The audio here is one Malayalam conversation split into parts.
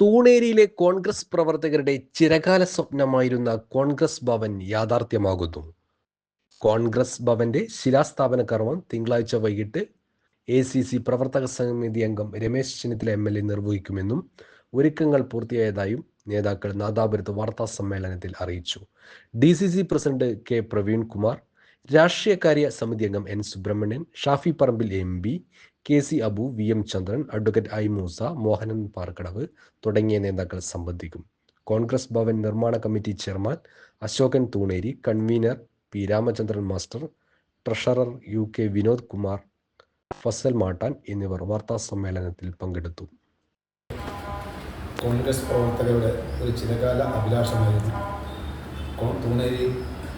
തൂണേരിയിലെ കോൺഗ്രസ് പ്രവർത്തകരുടെ ചിരകാല സ്വപ്നമായിരുന്ന കോൺഗ്രസ് ഭവൻ യാഥാർത്ഥ്യമാകുന്നു. കോൺഗ്രസ് ഭവന്റെ ശിലാസ്ഥാപന കർമ്മം തിങ്കളാഴ്ച വൈകിട്ട് എ സി സി പ്രവർത്തക സമിതി അംഗം Ramesh Chennithala M L A നിർവഹിക്കുമെന്നും ഒരുക്കങ്ങൾ പൂർത്തിയായതായും നേതാക്കൾ നാദാപുരത്ത് വാർത്താ സമ്മേളനത്തിൽ അറിയിച്ചു. D C C president K Praveen Kumar രാഷ്ട്രീയകാര്യ സമിതി അംഗം N. Subrahmanyan Shafi Parambil M. P K. C. Abu V. M. Chandran advocate I. Moosa Mohanan Parkadavu തുടങ്ങിയ നേതാക്കൾ സംബന്ധിക്കും. കോൺഗ്രസ് ഭവൻ നിർമ്മാണ committee chairman Ashokan Thuneri convener P. Ramachandran master treasurer U. K. Vinod Kumar Fazal Mattan എന്നിവർ വാർത്താ സമ്മേളനത്തിൽ പങ്കെടുത്തു. കോൺഗ്രസ് പ്രവർത്തകരുടെ ഒരു ചിരകാല അഭിലാഷമായിരുന്നു. തൂണേരി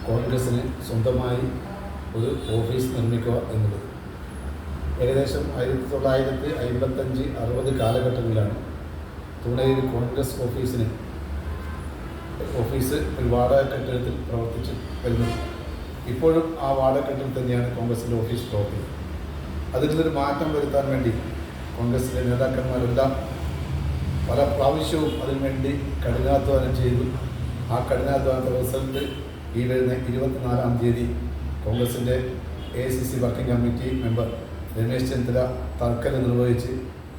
കോൺഗ്രസിന് സ്വന്തമായി ഒരു ഓഫീസ് നിർമ്മിക്കുക എന്നുള്ളത്. ഏകദേശം ആയിരത്തി തൊള്ളായിരത്തി അമ്പത്തഞ്ച് അറുപത് കാലഘട്ടങ്ങളിലാണ് തുണയിൽ കോൺഗ്രസ് ഓഫീസിന് ഓഫീസ് ഒരു വാടക കെട്ടിടത്തിൽ പ്രവർത്തിച്ച് വരുന്നത്. ഇപ്പോഴും ആ വാടക കെട്ടിടത്തിൽ തന്നെയാണ് കോൺഗ്രസിന്റെ ഓഫീസ് പ്രവർത്തിക്കുന്നത്. അതിൽ നിന്നൊരു മാറ്റം വരുത്താൻ വേണ്ടി കോൺഗ്രസിലെ നേതാക്കന്മാരെല്ലാം പല പ്രാവശ്യവും അതിനുവേണ്ടി കഠിനാധ്വാനം ചെയ്തു. ആ കഠിനാധ്വാനത്തെ റിസൾട്ട് ഈ വരുന്ന ഇരുപത്തിനാലാം തീയതി കോൺഗ്രസിന്റെ A C C working committee member Ramesh Chennithala തർക്കൽ നിർവഹിച്ച്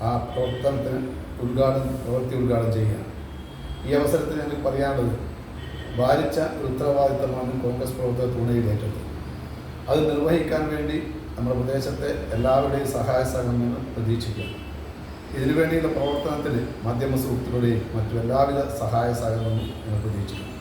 ആ പ്രവർത്തനത്തിന് ഉദ്ഘാടനം പ്രവൃത്തി ഉദ്ഘാടനം ചെയ്യുകയാണ്. ഈ അവസരത്തിൽ ഞങ്ങൾക്ക് പറയാനുള്ളത് ഭാരിച്ച ഉത്തരവാദിത്തമാണ് കോൺഗ്രസ് പ്രവർത്തകർ തുണയിലേറ്റത് അത് നിർവഹിക്കാൻ വേണ്ടി നമ്മുടെ പ്രദേശത്തെ എല്ലാവരുടെയും സഹായ സഹകരണങ്ങൾ പ്രതീക്ഷിക്കുന്നു. ഇതിനുവേണ്ടിയുള്ള പ്രവർത്തനത്തിൽ മാധ്യമ സുഹൃത്തുക്കളുടെയും മറ്റു എല്ലാവിധ സഹായ സഹകരണവും ഞങ്ങൾ പ്രതീക്ഷിക്കുന്നു.